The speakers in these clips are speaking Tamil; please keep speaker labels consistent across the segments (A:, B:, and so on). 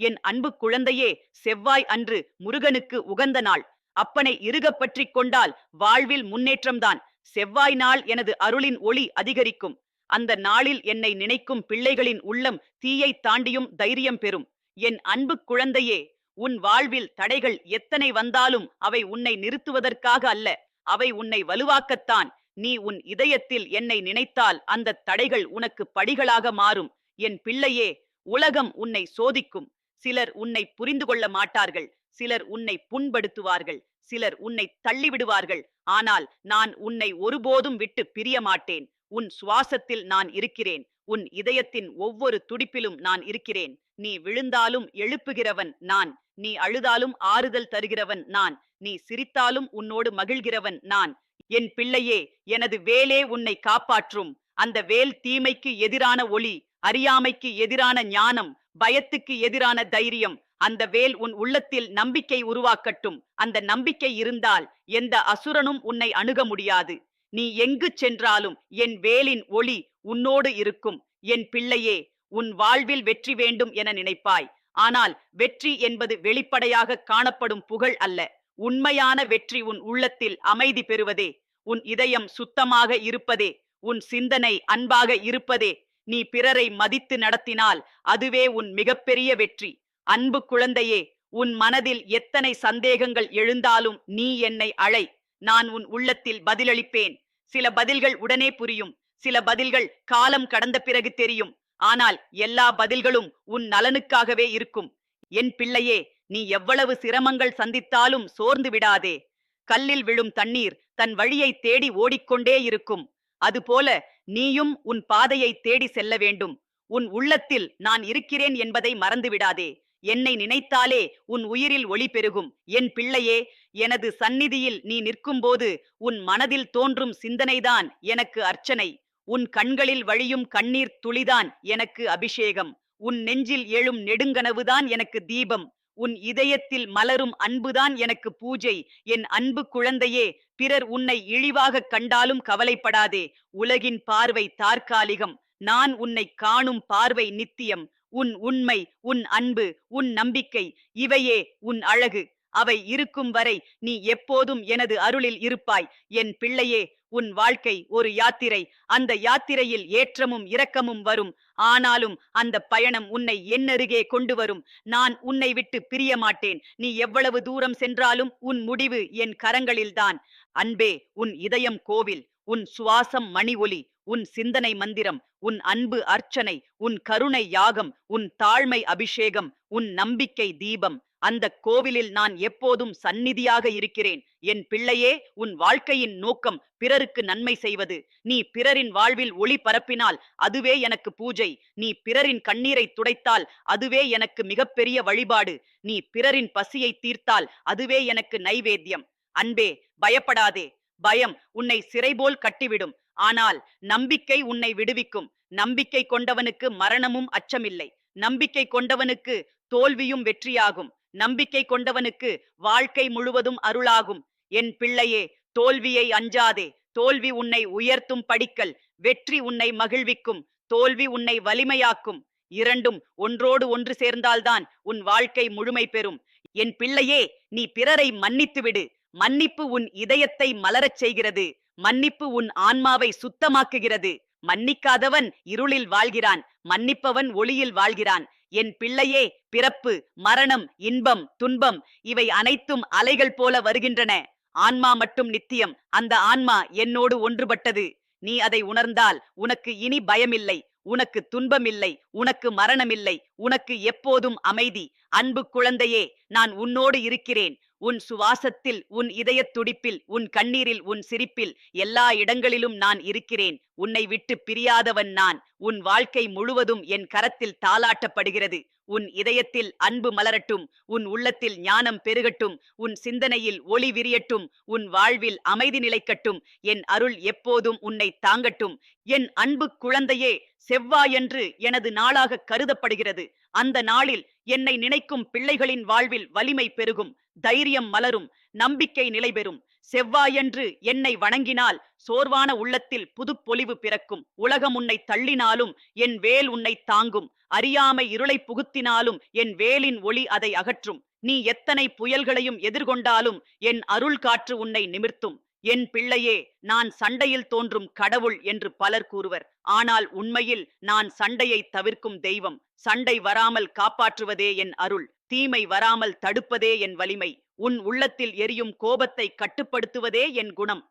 A: என் அன்பு குழந்தையே செவ்வாய் அன்று முருகனுக்கு உகந்த நாள். அப்பனை இறுகப் பற்றிக் கொண்டால் வாழ்வில் முன்னேற்றம்தான். செவ்வாய் நாள் எனது அருளின் ஒளி அதிகரிக்கும். அந்த நாளில் என்னை நினைக்கும் பிள்ளைகளின் உள்ளம் தீயை தாண்டியும் தைரியம் பெறும். என் அன்பு குழந்தையே உன் வாழ்வில் தடைகள் எத்தனை வந்தாலும் அவை உன்னை நிறுத்துவதற்காக அல்ல அவை உன்னை வலுவாக்கத்தான். நீ உன் இதயத்தில் என்னை நினைத்தால் அந்த தடைகள் உனக்கு படிகளாக மாறும். என் பிள்ளையே உலகம் உன்னை சோதிக்கும். சிலர் உன்னை புரிந்து கொள்ள மாட்டார்கள். சிலர் உன்னை புண்படுத்துவார்கள். சிலர் உன்னை தள்ளிவிடுவார்கள். ஆனால் நான் உன்னை ஒருபோதும் விட்டு பிரிய மாட்டேன். உன் சுவாசத்தில் நான் இருக்கிறேன். உன் இதயத்தின் ஒவ்வொரு துடிப்பிலும் நான் இருக்கிறேன். நீ விழுந்தாலும் எழுப்புகிறவன் நான். நீ அழுதாலும் ஆறுதல் தருகிறவன் நான். நீ சிரித்தாலும் உன்னோடு மகிழ்கிறவன் நான். என் பிள்ளையே எனது வேலே உன்னை காப்பாற்றும். அந்த வேல் தீமைக்கு எதிரான ஒளி அறியாமைக்கு எதிரான ஞானம் பயத்துக்கு எதிரான தைரியம். அந்த வேல் உன் உள்ளத்தில் நம்பிக்கை உருவாக்கட்டும். அந்த நம்பிக்கை இருந்தால் எந்த அசுரனும் உன்னை அணுக முடியாது. நீ எங்கு சென்றாலும் என் வேலின் ஒளி உன்னோடு இருக்கும். என் பிள்ளையே உன் வாழ்வில் வெற்றி வேண்டும் என நினைப்பாய். ஆனால் வெற்றி என்பது வெளிப்படையாக காணப்படும் புகழ் அல்ல. உண்மையான வெற்றி உன் உள்ளத்தில் அமைதி பெறுவதே. உன் இதயம் சுத்தமாக இருப்பதே. உன் சிந்தனை அன்பாக இருப்பதே. நீ பிறரை மதித்து நடத்தினால் அதுவே உன் மிகப்பெரிய வெற்றி. அன்பு குழந்தையே உன் மனதில் எத்தனை சந்தேகங்கள் எழுந்தாலும் நீ என்னை அழை. நான் உன் உள்ளத்தில் பதிலளிப்பேன். சில பதில்கள் உடனே புரியும். சில பதில்கள் காலம் கடந்த பிறகு தெரியும். ஆனால் எல்லா பதில்களும் உன் நலனுக்காகவே இருக்கும். என் பிள்ளையே நீ எவ்வளவு சிரமங்கள் சந்தித்தாலும் சோர்ந்து விடாதே. கல்லில் விழும் தண்ணீர் தன் வழியை தேடி ஓடிக்கொண்டே இருக்கும். அதுபோல நீயும் உன் பாதையை தேடி செல்ல வேண்டும். உன் உள்ளத்தில் நான் இருக்கிறேன் என்பதை மறந்துவிடாதே. என்னை நினைத்தாலே உன் உயிரில் ஒளி பெருகும். என் பிள்ளையே எனது சந்நிதியில் நீ நிற்கும்போது உன் மனதில் தோன்றும் சிந்தனைதான் எனக்கு அர்ச்சனை. உன் கண்களில் வழியும் கண்ணீர் துளிதான் எனக்கு அபிஷேகம். உன் நெஞ்சில் எழும் நெடுங்கனவுதான் எனக்கு தீபம். உன் இதயத்தில் மலரும் அன்புதான் எனக்கு பூஜை. என் அன்பு குழந்தையே பிறர் உன்னை இழிவாக கண்டாலும் கவலைப்படாதே. உலகின் பார்வை தற்காலிகம் நான் உன்னை காணும் பார்வை நித்தியம். உன் உண்மை உன் அன்பு உன் நம்பிக்கை இவையே உன் அழகு. அவை இருக்கும் வரை நீ எப்போதும் எனது அருளில் இருப்பாய். என் பிள்ளையே உன் வாழ்க்கை ஒரு யாத்திரை. அந்த யாத்திரையில் ஏற்றமும் இரக்கமும் வரும். ஆனாலும் அந்த பயணம் உன்னை என்னருகே கொண்டு வரும். நான் உன்னை விட்டு பிரிய மாட்டேன். நீ எவ்வளவு தூரம் சென்றாலும் உன் முடிவு என் கரங்களில்தான். அன்பே உன் இதயம் கோவில். உன் சுவாசம் மணி ஒலி. உன் சிந்தனை மந்திரம். உன் அன்பு அர்ச்சனை. உன் கருணை யாகம். உன் தாழ்மை அபிஷேகம். உன் நம்பிக்கை தீபம். அந்த கோவிலில் நான் எப்போதும் சந்நிதியாக இருக்கிறேன். என் பிள்ளையே உன் வாழ்க்கையின் நோக்கம் பிறருக்கு நன்மை செய்வது. நீ பிறரின் வாழ்வில் ஒளி பரப்பினால் அதுவே எனக்கு பூஜை. நீ பிறரின் கண்ணீரை துடைத்தால் அதுவே எனக்கு மிகப்பெரிய வழிபாடு. நீ பிறரின் பசியை தீர்த்தால் அதுவே எனக்கு நைவேத்தியம். அன்பே பயப்படாதே. பயம் உன்னை சிறைபோல் கட்டிவிடும். ஆனால் நம்பிக்கை உன்னை விடுவிக்கும். நம்பிக்கை கொண்டவனுக்கு மரணமும் அச்சமில்லை. நம்பிக்கை கொண்டவனுக்கு தோல்வியும் வெற்றியாகும். நம்பிக்கை கொண்டவனுக்கு வாழ்க்கை முழுவதும் அருளாகும். என் பிள்ளையே தோல்வியை அஞ்சாதே. தோல்வி உன்னை உயர்த்தும் படிக்கல். வெற்றி உன்னை மகிழ்விக்கும். தோல்வி உன்னை வலிமையாக்கும். இரண்டும் ஒன்றோடு ஒன்று சேர்ந்தால்தான் உன் வாழ்க்கை முழுமை பெறும். என் பிள்ளையே நீ பிறரை மன்னித்து விடு. மன்னிப்பு உன் இதயத்தை மலரச் செய்கிறது. மன்னிப்பு உன் ஆன்மாவை சுத்தமாக்குகிறது. மன்னிக்காதவன் இருளில் வாழ்கிறான் மன்னிப்பவன் ஒளியில் வாழ்கிறான். என் பிள்ளையே பிறப்பு மரணம் இன்பம் துன்பம் இவை அனைத்தும் அலைகள் போல வருகின்றன. ஆன்மா மட்டும் நித்தியம் அந்த ஆன்மா என்னோடு ஒன்றுபட்டது. நீ அதை உணர்ந்தால் உனக்கு இனி பயமில்லை. உனக்கு துன்பமில்லை உனக்கு மரணமில்லை உனக்கு எப்போதும் அமைதி. அன்பு குழந்தையே நான் உன்னோடு இருக்கிறேன். உன் சுவாசத்தில் உன் இதயத் துடிப்பில் உன் கண்ணீரில் உன் சிரிப்பில் எல்லா இடங்களிலும் நான் இருக்கிறேன். உன்னை விட்டு பிரியாதவன் நான். உன் வாழ்க்கை முழுவதும் என் கரத்தில் தாளாட்டப்படுகிறது. உன் இதயத்தில் அன்பு மலரட்டும். உன் உள்ளத்தில் ஞானம் பெருகட்டும். உன் சிந்தனையில் ஒளி விரியட்டும். உன் வாழ்வில் அமைதி நிலைக்கட்டும். என் அருள் எப்போதும் உன்னை தாங்கட்டும். என் அன்பு குழந்தையே செவ்வாயன்று எனது நாளாக கருதப்படுகிறது. அந்த நாளில் என்னை நினைக்கும் பிள்ளைகளின் வாழ்வில் வலிமை பெருகும் தைரியம் மலரும் நம்பிக்கை நிலைபெறும். செவ்வாயன்று என்னை வணங்கினால் சோர்வான உள்ளத்தில் புதுப்பொலிவு பிறக்கும். உலகம் உன்னை தள்ளினாலும் என் வேல் உன்னை தாங்கும். அறியாமை இருளை புகுத்தினாலும் என் வேலின் ஒளி அதை அகற்றும். நீ எத்தனை புயல்களையும் எதிர்கொண்டாலும் என் அருள் காற்று உன்னை நிமிர்த்தும். என் பிள்ளையே நான் சண்டையில் தோன்றும் கடவுள் என்று பலர் கூறுவர். ஆனால் உண்மையில் நான் சண்டையை தவிர்க்கும் தெய்வம். சண்டை வராமல் காப்பாற்றுவதே என் அருள். தீமை வராமல் தடுப்பதே என் வலிமை. உன் உள்ளத்தில் எரியும் கோபத்தை கட்டுப்படுத்துவதே என் குணம்.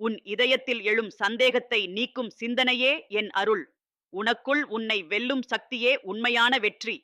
A: உன் இதயத்தில் எழும் சந்தேகத்தை நீக்கும் சிந்தனையே என் அருள். உனக்குள் உன்னை வெல்லும் சக்தியே உண்மையான வெற்றி.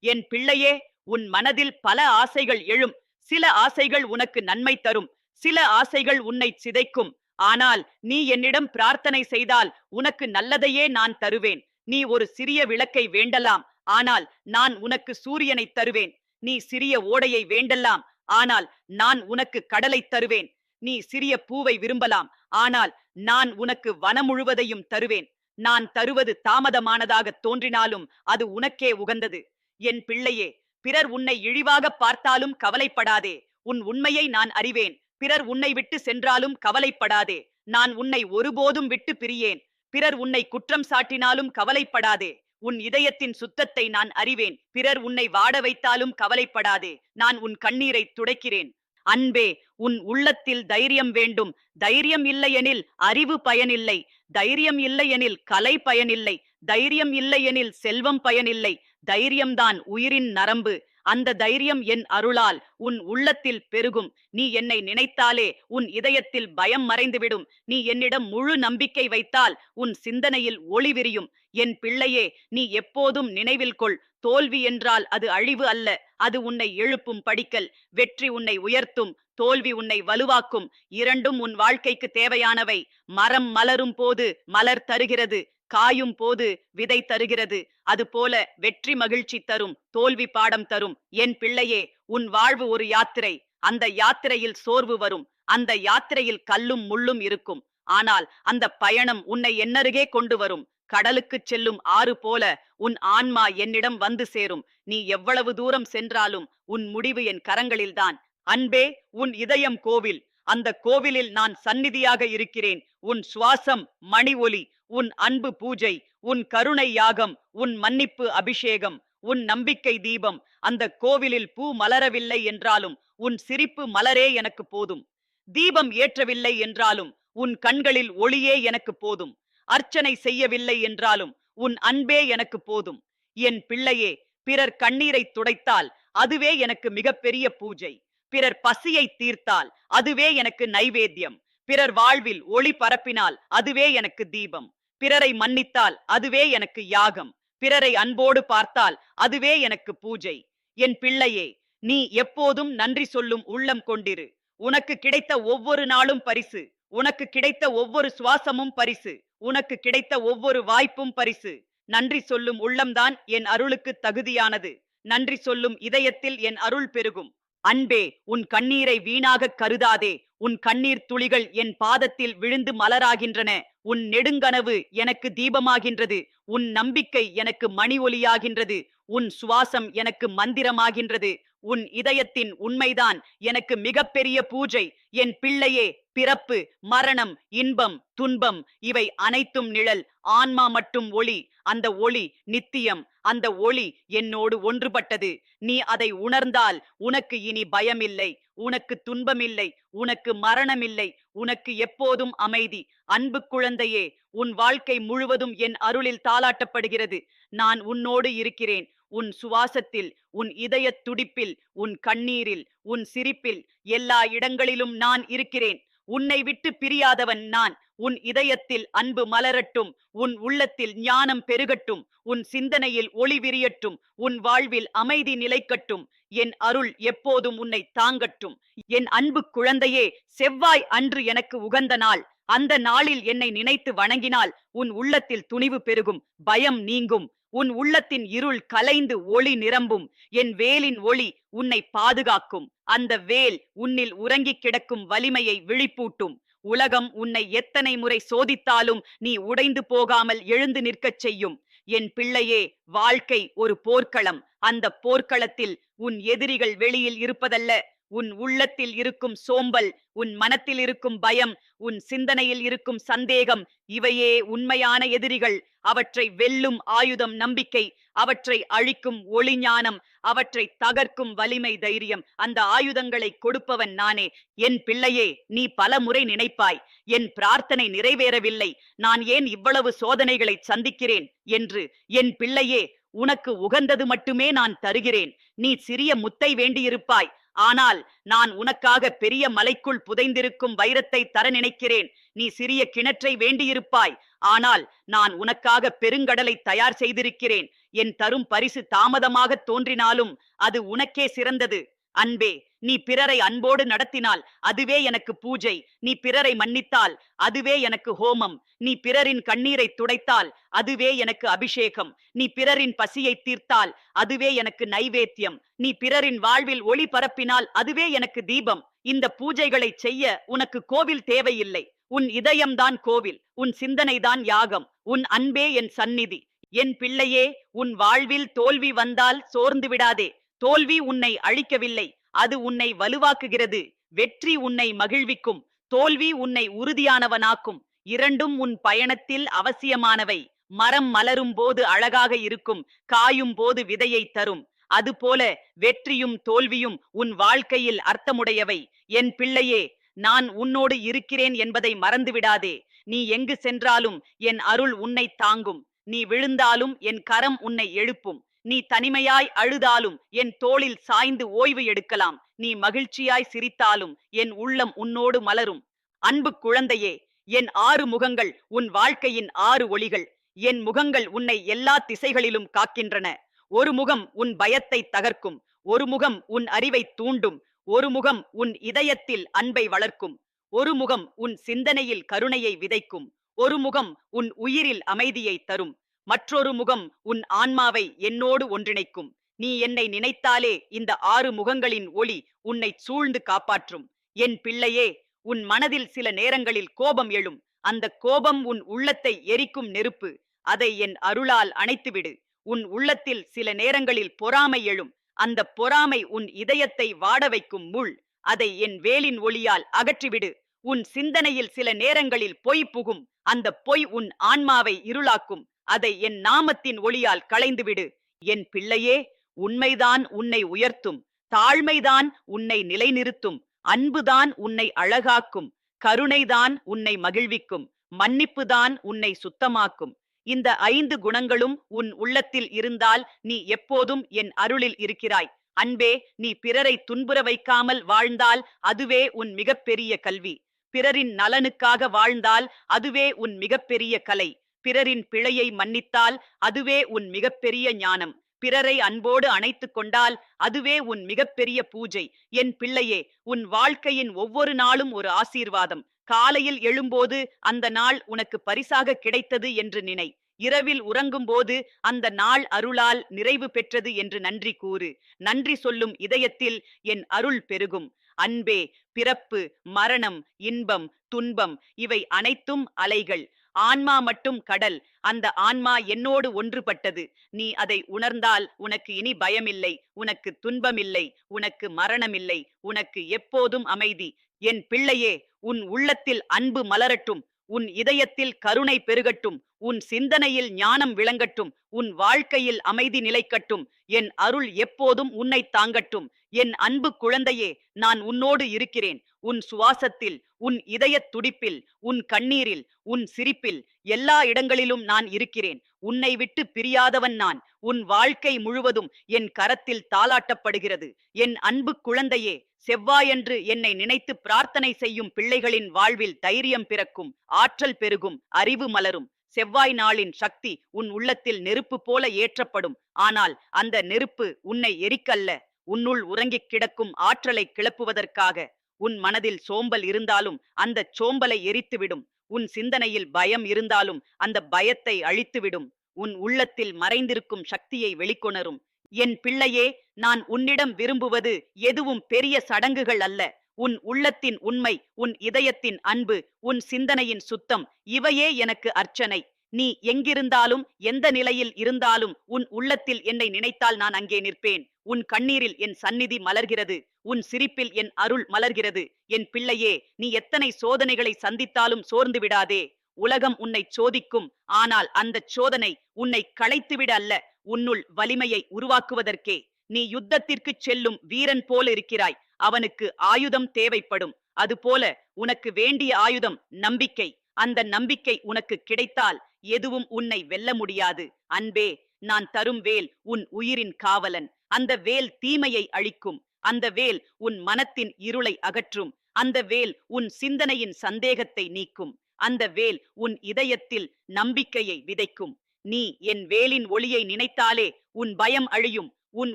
A: என் பிள்ளையே உன் மனதில் பல ஆசைகள் எழும். சில ஆசைகள் உனக்கு நன்மை தரும். சில ஆசைகள் உன்னை சிதைக்கும். ஆனால் நீ என்னிடம் பிரார்த்தனை செய்தால் உனக்கு நல்லதையே நான் தருவேன். நீ ஒரு சிறிய விளக்கை வேண்டலாம். ஆனால் நான் உனக்கு சூரியனை தருவேன். நீ சிறிய ஓடையை வேண்டலாம். ஆனால் நான் உனக்கு கடலை தருவேன். நீ சிறிய பூவை விரும்பலாம். ஆனால் நான் உனக்கு வனம் முழுவதையும் தருவேன். நான் தருவது தாமதமானதாக தோன்றினாலும் அது உனக்கே உகந்தது. என் பிள்ளையே பிறர் உன்னை இழிவாக பார்த்தாலும் கவலைப்படாதே. உன் உண்மையை நான் அறிவேன். பிறர் உன்னை விட்டு சென்றாலும் கவலைப்படாதே. நான் உன்னை ஒருபோதும் விட்டு பிரியேன். பிறர் உன்னை குற்றம் சாட்டினாலும் கவலைப்படாதே. உன் இதயத்தின் சுத்தத்தை நான் அறிவேன். பிறர் உன்னை வாட வைத்தாலும் கவலைப்படாதே. நான் உன் கண்ணீரை துடைக்கிறேன். அன்பே உன் உள்ளத்தில் தைரியம் வேண்டும். தைரியம் இல்லையெனில் அறிவு பயனில்லை. தைரியம் இல்லையெனில் கலை பயனில்லை. தைரியம் இல்லையெனில் செல்வம் பயனில்லை. தைரியம்தான் உயிரின் நரம்பு. அந்த தைரியம் என் அருளால் உன் உள்ளத்தில் பெருகும். நீ என்னை நினைத்தாலே உன் இதயத்தில் பயம் மறைந்துவிடும். நீ என்னிடம் முழு நம்பிக்கை வைத்தால் உன் சிந்தனையில் ஒளி விரியும். என் பிள்ளையே நீ எப்போதும் நினைவில் கொள். தோல்வி என்றால் அது அழிவு அல்ல. அது உன்னை எழுப்பும் படிக்கல். வெற்றி உன்னை உயர்த்தும். தோல்வி உன்னை வலுவாக்கும். இரண்டும் உன் வாழ்க்கைக்கு தேவையானவை. மரம் மலரும் போது மலர் தருகிறது. காயும் போது விதை தருகிறது. அதுபோல வெற்றி மகிழ்ச்சி தரும் தோல்வி பாடம் தரும். என் பிள்ளையே உன் வாழ்வு ஒரு யாத்திரை. அந்த யாத்திரையில் சோர்வு வரும். அந்த யாத்திரையில் கல்லும் முள்ளும் இருக்கும். ஆனால் அந்த பயணம் உன்னை என்னருகே கொண்டு வரும். கடலுக்குச் செல்லும் ஆறு போல உன் ஆன்மா என்னிடம் வந்து சேரும். நீ எவ்வளவு தூரம் சென்றாலும் உன் முடிவு என் கரங்களில்தான். அன்பே உன் இதயம் கோவில். அந்த கோவிலில் நான் சந்நிதியாக இருக்கிறேன். உன் சுவாசம் மணி ஒலி உன் அன்பு பூஜை உன் கருணை யாகம் உன் மன்னிப்பு அபிஷேகம் உன் நம்பிக்கை தீபம் அந்த கோவிலில் பூ மலரவில்லை என்றாலும் உன் சிரிப்பு மலரே எனக்கு போதும். தீபம் ஏற்றவில்லை என்றாலும் உன் கண்களில் ஒளியே எனக்கு போதும். அர்ச்சனை செய்யவில்லை என்றாலும் உன் அன்பே எனக்கு போதும். என் பிள்ளையே பிறர் கண்ணீரை துடைத்தால் அதுவே எனக்கு மிகப்பெரிய பூஜை. பிறர் பசியை தீர்த்தால் அதுவே எனக்கு நைவேத்தியம். பிறர் வாழ்வில் ஒளி பரப்பினால் அதுவே எனக்கு தீபம். பிறரை மன்னித்தால் அதுவே எனக்கு யாகம். பிறரை அன்போடு பார்த்தால் அதுவே எனக்கு பூஜை. என் பிள்ளையே நீ எப்போதும் நன்றி சொல்லும் உள்ளம் கொண்டிரு. உனக்கு கிடைத்த ஒவ்வொரு நாளும் பரிசு. உனக்கு கிடைத்த ஒவ்வொரு சுவாசமும் பரிசு. உனக்கு கிடைத்த ஒவ்வொரு வாய்ப்பும் பரிசு. நன்றி சொல்லும் உள்ளம்தான் என் அருளுக்கு தகுதியானது. நன்றி சொல்லும் இதயத்தில் என் அருள் பெருகும். அன்பே உன் கண்ணீரை வீணாக கருதாதே. உன் கண்ணீர் துளிகள் என் பாதத்தில் விழுந்து மலராகின்றன. உன் நெடுங்கனவு எனக்கு தீபமாகின்றது. உன் நம்பிக்கை எனக்கு மணி ஒலியாகின்றது உன் சுவாசம் எனக்கு மந்திரமாகின்றது. உன் இதயத்தின் உண்மைதான் எனக்கு மிகப்பெரிய பூஜை. என் பிள்ளையே பிறப்பு மரணம் இன்பம் துன்பம் இவை அனைத்தும் நிழல். ஆன்மா மட்டும் ஒளி அந்த ஒளி நித்தியம். அந்த ஒளி என்னோடு ஒன்றுபட்டது. நீ அதை உணர்ந்தால் உனக்கு இனி பயமில்லை. உனக்கு துன்பமில்லை. உனக்கு மரணமில்லை. உனக்கு எப்போதும் அமைதி. அன்பு குழந்தையே உன் வாழ்க்கை முழுவதும் என் அருளில் தாளாட்டப்படுகிறது. நான் உன்னோடு இருக்கிறேன். உன் சுவாசத்தில் உன் இதய துடிப்பில் உன் கண்ணீரில் உன் சிரிப்பில் எல்லா இடங்களிலும் நான் இருக்கிறேன். உன்னை விட்டு பிரியாதவன் நான். உன் இதயத்தில் அன்பு மலரட்டும். உன் உள்ளத்தில் ஞானம் பெருகட்டும். உன் சிந்தனையில் ஒளி விரியட்டும். உன் வாழ்வில் அமைதி நிலைக்கட்டும். என் அருள் எப்போதும் உன்னை தாங்கட்டும். என் அன்பு குழந்தையே செவ்வாய் அன்று எனக்கு உகந்த நாள். அந்த நாளில் என்னை நினைத்து வணங்கினால் உன் உள்ளத்தில் துணிவு பெருகும். பயம் நீங்கும். உன் உள்ளத்தின் இருள் கலைந்து ஒளி நிரம்பும். என் வேலின் ஒளி உன்னை பாதுகாக்கும். அந்த வேல் உன்னில் உறங்கிக் கிடக்கும் வலிமையை விழிப்பூட்டும். உலகம் உன்னை எத்தனை முறை சோதித்தாலும் நீ உடைந்து போகாமல் எழுந்து நிற்கச் செய்யும். என் பிள்ளையே வாழ்க்கை ஒரு போர்க்களம். அந்த போர்க்களத்தில் உன் எதிரிகள் வெளியில் இருப்பதல்ல உன் உள்ளத்தில் இருக்கும் சோம்பல் உன் மனத்தில் இருக்கும் பயம் உன் சிந்தனையில் இருக்கும் சந்தேகம் இவையே உண்மையான எதிரிகள். அவற்றை வெல்லும் ஆயுதம் நம்பிக்கை அவற்றை அழிக்கும் ஒளிஞானம் அவற்றை தகர்க்கும் வலிமை தைரியம். அந்த ஆயுதங்களை கொடுப்பவன் நானே. என் பிள்ளையே நீ பல முறை நினைப்பாய். என் பிரார்த்தனை நிறைவேறவில்லை. நான் ஏன் இவ்வளவு சோதனைகளை சந்திக்கிறேன் என்று. என் பிள்ளையே உனக்கு உகந்தது மட்டுமே நான் தருகிறேன். நீ சிறிய முத்தை வேண்டியிருப்பாய். ஆனால் நான் உனக்காக பெரிய மலைக்குள் புதைந்திருக்கும் வைரத்தை தர நினைக்கிறேன். நீ சிறிய கிணற்றை வேண்டியிருப்பாய். ஆனால் நான் உனக்காக பெருங்கடலை தயார் செய்திருக்கிறேன். என் தரும் பரிசு தாமதமாக தோன்றினாலும் அது உனக்கே சிறந்தது. அன்பே நீ பிறரை அன்போடு நடத்தினால் அதுவே எனக்கு பூஜை. நீ பிறரை மன்னித்தால் அதுவே எனக்கு ஹோமம். நீ பிறரின் கண்ணீரை துடைத்தால் அதுவே எனக்கு அபிஷேகம். நீ பிறரின் பசியை தீர்த்தால் அதுவே எனக்கு நைவேத்தியம். நீ பிறரின் வாழ்வில் ஒளி பரப்பினால் அதுவே எனக்கு தீபம். இந்த பூஜைகளை செய்ய உனக்கு கோவில் தேவையில்லை. உன் இதயம்தான் கோவில். உன் சிந்தனைதான் யாகம். உன் அன்பே என் சந்நிதி. என் பிள்ளையே உன் வாழ்வில் தோல்வி வந்தால் சோர்ந்து விடாதே. தோல்வி உன்னை அழிக்கவில்லை. அது உன்னை வலுவாக்குகிறது. வெற்றி உன்னை மகிழ்விக்கும். தோல்வி உன்னை உறுதியானவனாக்கும். இரண்டும் உன் பயணத்தில் அவசியமானவை. மரம் மலரும் போது அழகாக இருக்கும். காயும் போது விதையை தரும். அதுபோல வெற்றியும் தோல்வியும் உன் வாழ்க்கையில் அர்த்தமுடையவை. என் பிள்ளையே நான் உன்னோடு இருக்கிறேன் என்பதை மறந்துவிடாதே. நீ எங்கு சென்றாலும் என் அருள் உன்னை தாங்கும். நீ விழுந்தாலும் என் கரம் உன்னை எழுப்பும். நீ தனிமையாய் அழுதாலும் என் தோளில் சாய்ந்து ஓய்வு எடுக்கலாம். நீ மகிழ்ச்சியாய் சிரித்தாலும் என் உள்ளம் உன்னோடு மலரும். அன்பு குழந்தையே என் ஆறு முகங்கள் உன் வாழ்க்கையின் ஆறு ஒளிகள். என் முகங்கள் உன்னை எல்லா திசைகளிலும் காக்கின்றன. ஒரு முகம் உன் பயத்தை தகர்க்கும். ஒரு முகம் உன் அறிவை தூண்டும். ஒரு முகம் உன் இதயத்தில் அன்பை வளர்க்கும். ஒரு முகம் உன் சிந்தனையில் கருணையை விதைக்கும். ஒரு முகம் உன் உயிரில் அமைதியை தரும். மற்றொரு முகம் உன் ஆன்மாவை என்னோடு ஒன்றிணைக்கும். நீ என்னை நினைத்தாலே இந்த ஆறு முகங்களின் ஒளி உன்னை சூழ்ந்து காப்பாற்றும். என் பிள்ளையே உன் மனதில் சில நேரங்களில் கோபம் எழும். அந்த கோபம் உன் உள்ளத்தை எரிக்கும் நெருப்பு. அதை என் அருளால் அணைத்துவிடு. உன் உள்ளத்தில் சில நேரங்களில் பொறாமை எழும். அந்த பொறாமை உன் இதயத்தை வாட வைக்கும் முள். அதை என் வேலின் ஒளியால் அகற்றிவிடு. உன் சிந்தனையில் சில நேரங்களில் பொய் புகும். அந்த பொய் உன் ஆன்மாவை இருளாக்கும். அதை என் நாமத்தின் ஒளியால் களைந்துவிடு. என் பிள்ளையே உண்மைதான் உன்னை உயர்த்தும். தாழ்மைதான் உன்னை நிலைநிறுத்தும். அன்புதான் உன்னை அழகாக்கும். கருணைதான் உன்னை மகிழ்விக்கும். மன்னிப்புதான் உன்னை சுத்தமாக்கும். இந்த ஐந்து குணங்களும் உன் உள்ளத்தில் இருந்தால் நீ எப்போதும் என் அருளில் இருக்கிறாய். அன்பே நீ பிறரை துன்புற வைக்காமல் வாழ்ந்தால் அதுவே உன் மிகப்பெரிய கல்வி. பிறரின் நலனுக்காக வாழ்ந்தால் அதுவே உன் மிகப்பெரிய கலை. பிறரின் பிழையை மன்னித்தால் அதுவே உன் மிகப்பெரிய ஞானம். பிறரை அன்போடு அணைத்துக் கொண்டால் அதுவே உன் மிகப்பெரிய பூஜை. என் பிள்ளையே உன் வாழ்க்கையின் ஒவ்வொரு நாளும் ஒரு ஆசீர்வாதம். காலையில் எழும்போது அந்த நாள் உனக்கு பரிசாக கிடைத்தது என்று நினை. இரவில் உறங்கும்போது அந்த நாள் அருளால் நிறைவு பெற்றது என்று நன்றி கூறு. நன்றி சொல்லும் இதயத்தில் என் அருள் பெருகும். அன்பே பிறப்பு மரணம் இன்பம் துன்பம் இவை அனைத்தும் அலைகள். ஆன்மா மட்டும் கடல். அந்த ஆன்மா என்னோடு ஒன்றுபட்டது. நீ அதை உணர்ந்தால் உனக்கு இனி பயமில்லை. உனக்கு துன்பமில்லை. உனக்கு மரணமில்லை. உனக்கு எப்போதும் அமைதி. என் பிள்ளையே உன் உள்ளத்தில் அன்பு மலரட்டும். உன் இதயத்தில் கருணை பெருகட்டும். உன் சிந்தனையில் ஞானம் விளங்கட்டும் உன் வாழ்க்கையில் அமைதி நிலைக்கட்டும் என் அருள் எப்போதும் உன்னை தாங்கட்டும். என் அன்பு குழந்தையே நான் உன்னோடு இருக்கிறேன். உன் சுவாசத்தில் உன் இதயத் துடிப்பில் உன் கண்ணீரில் உன் சிரிப்பில் எல்லா இடங்களிலும் நான் இருக்கிறேன். உன்னை விட்டு பிரியாதவன் நான். உன் வாழ்க்கை முழுவதும் என் கரத்தில் தாளாட்டப்படுகிறது. என் அன்பு குழந்தையே செவ்வாயன்று என்னை நினைத்து பிரார்த்தனை செய்யும் பிள்ளைகளின் வாழ்வில் தைரியம் பிறக்கும் ஆற்றல் பெருகும் அறிவு மலரும். செவ்வாய் நாளின் சக்தி உன் உள்ளத்தில் நெருப்பு போல ஏற்றப்படும். ஆனால் அந்த நெருப்பு உன்னை எரிக்கல்ல. உன்னுள் உறங்கிக் கிடக்கும் ஆற்றலை கிளப்புவதற்காக. உன் மனதில் சோம்பல் இருந்தாலும் அந்த சோம்பலை எரித்துவிடும். உன் சிந்தனையில் பயம் இருந்தாலும் அந்த பயத்தை அழித்துவிடும். உன் உள்ளத்தில் மறைந்திருக்கும் சக்தியை வெளிக்கொணரும். என் பிள்ளையே நான் உன்னிடம் விரும்புவது எதுவும் பெரிய சடங்குகள் அல்ல. உன் உள்ளத்தின் உண்மை உன் இதயத்தின் அன்பு உன் சிந்தனையின் சுத்தம் இவையே எனக்கு அர்ச்சனை. நீ எங்கிருந்தாலும் எந்த நிலையில் இருந்தாலும் உன் உள்ளத்தில் என்னை நினைத்தால் நான் அங்கே நிற்பேன். உன் கண்ணீரில் என் சந்நிதி மலர்கிறது உன் சிரிப்பில் என் அருள் மலர்கிறது. என் பிள்ளையே நீ எத்தனை சோதனைகளை சந்தித்தாலும் சோர்ந்து விடாதே. உலகம் உன்னை சோதிக்கும் ஆனால் அந்த சோதனை உன்னை களைத்துவிட அல்ல உன்னுள் வலிமையை உருவாக்குவதற்கே. நீ யுத்தத்திற்கு செல்லும் வீரன் போல இருக்கிறாய் அவனுக்கு ஆயுதம் தேவைப்படும். அதுபோல உனக்கு வேண்டிய ஆயுதம் நம்பிக்கை. அந்த நம்பிக்கை உனக்கு கிடைத்தால் எதுவும் உன்னை வெல்ல முடியாது. அன்பே நான் தரும் வேல் உன் உயிரின் காவலன். அந்த வேல் தீமையை அழிக்கும். அந்த வேல் உன் மனத்தின் இருளை அகற்றும். அந்த வேல் உன் சிந்தனையின் சந்தேகத்தை நீக்கும். அந்த வேல் உன் இதயத்தில் நம்பிக்கையை விதைக்கும். நீ என் வேலின் ஒளியை நினைத்தாலே உன் பயம் அழியும். உன்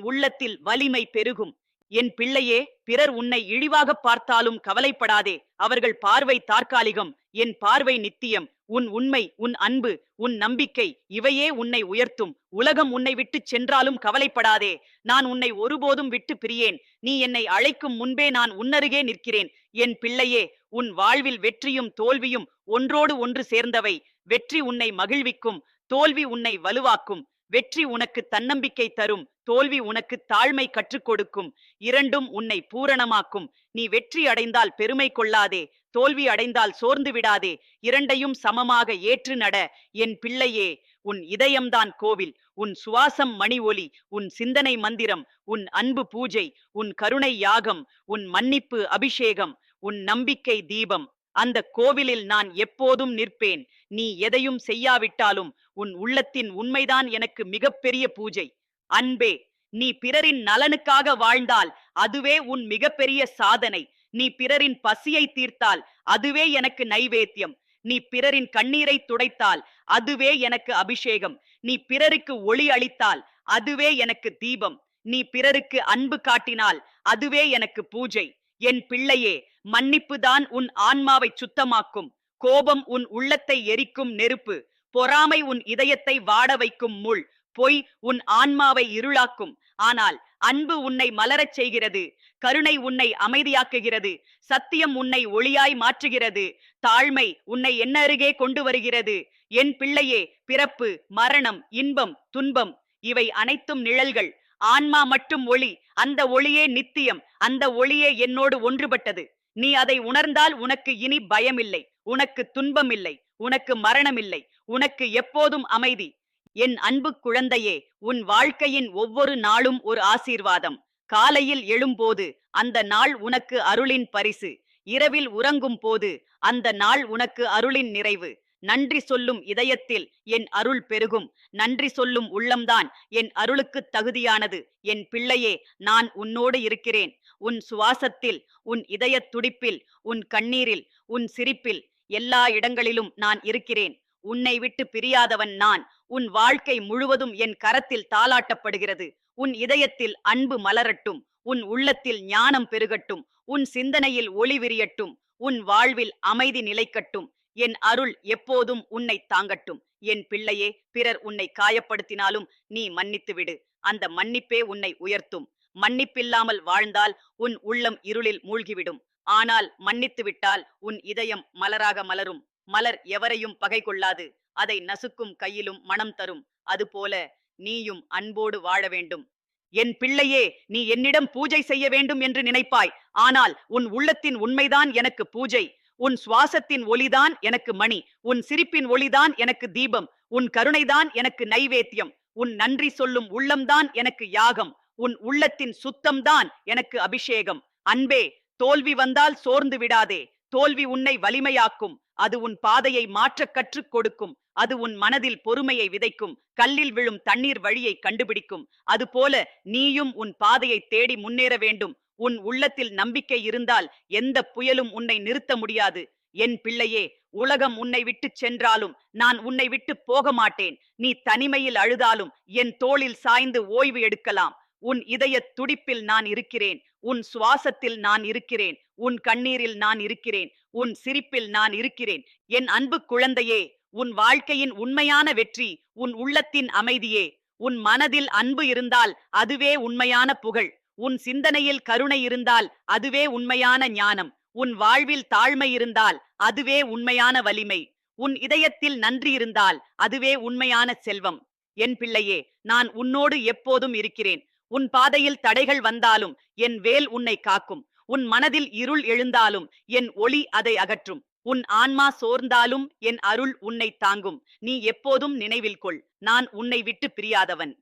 A: உள்ளத்தில் வலிமை பெருகும். என் பிள்ளையே பிறர் உன்னை இழிவாக பார்த்தாலும் கவலைப்படாதே. அவர்கள் பார்வை தற்காலிகம் என் பார்வை நித்தியம். உன் உண்மை உன் அன்பு உன் நம்பிக்கை இவையே உன்னை உயர்த்தும். உலகம் உன்னை விட்டு சென்றாலும் கவலைப்படாதே. நான் உன்னை ஒருபோதும் விட்டு பிரியேன். நீ என்னை அழைக்கும் முன்பே நான் உன்னருகே நிற்கிறேன். என் பிள்ளையே உன் வாழ்வில் வெற்றியும் தோல்வியும் ஒன்றோடு ஒன்று சேர்ந்தவை. வெற்றி உன்னை மகிழ்விக்கும். தோல்வி உன்னை வலுவாக்கும். வெற்றி உனக்கு தன்னம்பிக்கை தரும் தோல்வி உனக்கு தாழ்மை கற்றுக் கொடுக்கும் இரண்டும் உன்னை பூரணமாக்கும். நீ வெற்றி அடைந்தால் பெருமை கொள்ளாதே தோல்வி அடைந்தால் சோர்ந்து விடாதே இரண்டையும் சமமாக ஏற்று நட என் பிள்ளையே உன் இதயம்தான் கோவில் உன் சுவாசம் மணி ஒலி உன் சிந்தனை மந்திரம் உன் அன்பு பூஜை உன் கருணை யாகம் உன் மன்னிப்பு அபிஷேகம் உன் நம்பிக்கை தீபம். அந்த கோவிலில் நான் எப்போதும் நிற்பேன். நீ எதையும் செய்யாவிட்டாலும் உன் உள்ளத்தின் உண்மைதான் எனக்கு மிகப்பெரிய பூஜை. அன்பே நீ பிறரின் நலனுக்காக வாழ்ந்தால் அதுவே உன் மிகப்பெரிய சாதனை. நீ பிறரின் பசியை தீர்த்தால் அதுவே எனக்கு நைவேத்தியம். நீ பிறரின் கண்ணீரை துடைத்தால் அதுவே எனக்கு அபிஷேகம். நீ பிறருக்கு ஒளி அளித்தால் அதுவே எனக்கு தீபம். நீ பிறருக்கு அன்பு காட்டினால் அதுவே எனக்கு பூஜை. என் பிள்ளையே மன்னிப்புதான் உன் ஆன்மாவை சுத்தமாக்கும். கோபம் உன் உள்ளத்தை எரிக்கும் நெருப்பு. பொறாமை உன் இதயத்தை வாட வைக்கும் முள். பொய் உன் ஆன்மாவை இருளாக்கும். ஆனால் அன்பு உன்னை மலரச் செய்கிறது. கருணை உன்னை அமைதியாக்குகிறது. சத்தியம் உன்னை ஒளியாய் மாற்றுகிறது. தாழ்மை உன்னை என்ன அருகே கொண்டு வருகிறது. என் பிள்ளையே பிறப்பு மரணம் இன்பம் துன்பம் இவை அனைத்தும் நிழல்கள். ஆன்மா மட்டும் ஒளி அந்த ஒளியே நித்தியம் அந்த ஒளியே என்னோடு ஒன்றுபட்டது. நீ அதை உணர்ந்தால் உனக்கு இனி பயமில்லை உனக்கு துன்பமில்லை உனக்கு மரணமில்லை உனக்கு எப்போதும் அமைதி. என் அன்பு குழந்தையே உன் வாழ்க்கையின் ஒவ்வொரு நாளும் ஒரு ஆசீர்வாதம். காலையில் எழும்போது அந்த நாள் உனக்கு அருளின் பரிசு. இரவில் உறங்கும் போது அந்த நாள் உனக்கு அருளின் நிறைவு. நன்றி சொல்லும் இதயத்தில் என் அருள் பெருகும். நன்றி சொல்லும் உள்ளம்தான் என் அருளுக்கு தகுதியானது. என் பிள்ளையே நான் உன்னோடு இருக்கிறேன். உன் சுவாசத்தில் உன் இதயத் துடிப்பில் உன் கண்ணீரில் உன் சிரிப்பில் எல்லா இடங்களிலும் நான் இருக்கிறேன். உன்னை விட்டு பிரியாதவன் நான். உன் வாழ்க்கை முழுவதும் என் கரத்தில் தாளாட்டப்படுகிறது. உன் இதயத்தில் அன்பு மலரட்டும். உன் உள்ளத்தில் ஞானம் பெருகட்டும். உன் சிந்தனையில் ஒளி விரியட்டும். உன் வாழ்வில் அமைதி நிலைக்கட்டும். என் அருள் எப்போதும் உன்னை தாங்கட்டும். என் பிள்ளையே பிறர் உன்னை காயப்படுத்தினாலும் நீ மன்னித்து விடு. அந்த மன்னிப்பே உன்னை உயர்த்தும். மன்னிப்பில்லாமல் வாழ்ந்தால் உன் உள்ளம் இருளில் மூழ்கிவிடும். ஆனால் மன்னித்து விட்டால் உன் இதயம் மலராக மலரும். மலர் எவரையும் பகை கொள்ளாது. அதை நசுக்கும் கையிலும் மனம் தரும். அதுபோல நீயும் அன்போடு வாழ வேண்டும். என் பிள்ளையே நீ என்னிடம் பூஜை செய்ய வேண்டும் என்று நினைப்பாய். ஆனால் உன் உள்ளத்தின் உண்மைதான் எனக்கு பூஜை. உன் சுவாசத்தின் ஒளிதான் எனக்கு மணி. உன் சிரிப்பின் ஒளிதான் எனக்கு தீபம். உன் கருணைதான் எனக்கு நைவேத்தியம். உன் நன்றி சொல்லும் உள்ளம்தான் எனக்கு யாகம். உன் உள்ளத்தின் சுத்தம்தான் எனக்கு அபிஷேகம். அன்பே தோல்வி வந்தால் சோர்ந்து விடாதே. தோல்வி உன்னை வலிமையாக்கும். அது உன் பாதையை மாற்றக் கற்றுக் கொடுக்கும். அது உன் மனதில் பொறுமையை விதைக்கும். கல்லில் விழும் தண்ணீர் வழியை கண்டுபிடிக்கும். அதுபோல நீயும் உன் பாதையை தேடி முன்னேற வேண்டும். உன் உள்ளத்தில் நம்பிக்கை இருந்தால் எந்த புயலும் உன்னை நிறுத்த முடியாது. என் பிள்ளையே உலகம் உன்னை விட்டு சென்றாலும் நான் உன்னை விட்டு போக மாட்டேன். நீ தனிமையில் அழுதாலும் என் தோளில் சாய்ந்து ஓய்வு எடுக்கலாம். உன் இதய துடிப்பில் நான் இருக்கிறேன். உன் சுவாசத்தில் நான் இருக்கிறேன். உன் கண்ணீரில் நான் இருக்கிறேன். உன் சிரிப்பில் நான் இருக்கிறேன். என் அன்பு குழந்தையே உன் வாழ்க்கையின் உண்மையான வெற்றி உன் உள்ளத்தின் அமைதியே. உன் மனதில் அன்பு இருந்தால் அதுவே உண்மையான புகழ். உன் சிந்தனையில் கருணை இருந்தால் அதுவே உண்மையான ஞானம். உன் வாழ்வில் தாழ்மை இருந்தால் அதுவே உண்மையான வலிமை. உன் இதயத்தில் நன்றி இருந்தால் அதுவே உண்மையான செல்வம். என் பிள்ளையே நான் உன்னோடு எப்போதும் இருக்கிறேன். உன் பாதையில் தடைகள் வந்தாலும் என் வேல் உன்னை காக்கும். உன் மனதில் இருள் எழுந்தாலும் என் ஒளி அதை அகற்றும். உன் ஆன்மா சோர்ந்தாலும் என் அருள் உன்னை தாங்கும். நீ எப்போதும் நினைவில் கொள். நான் உன்னை விட்டு பிரியாதவன்.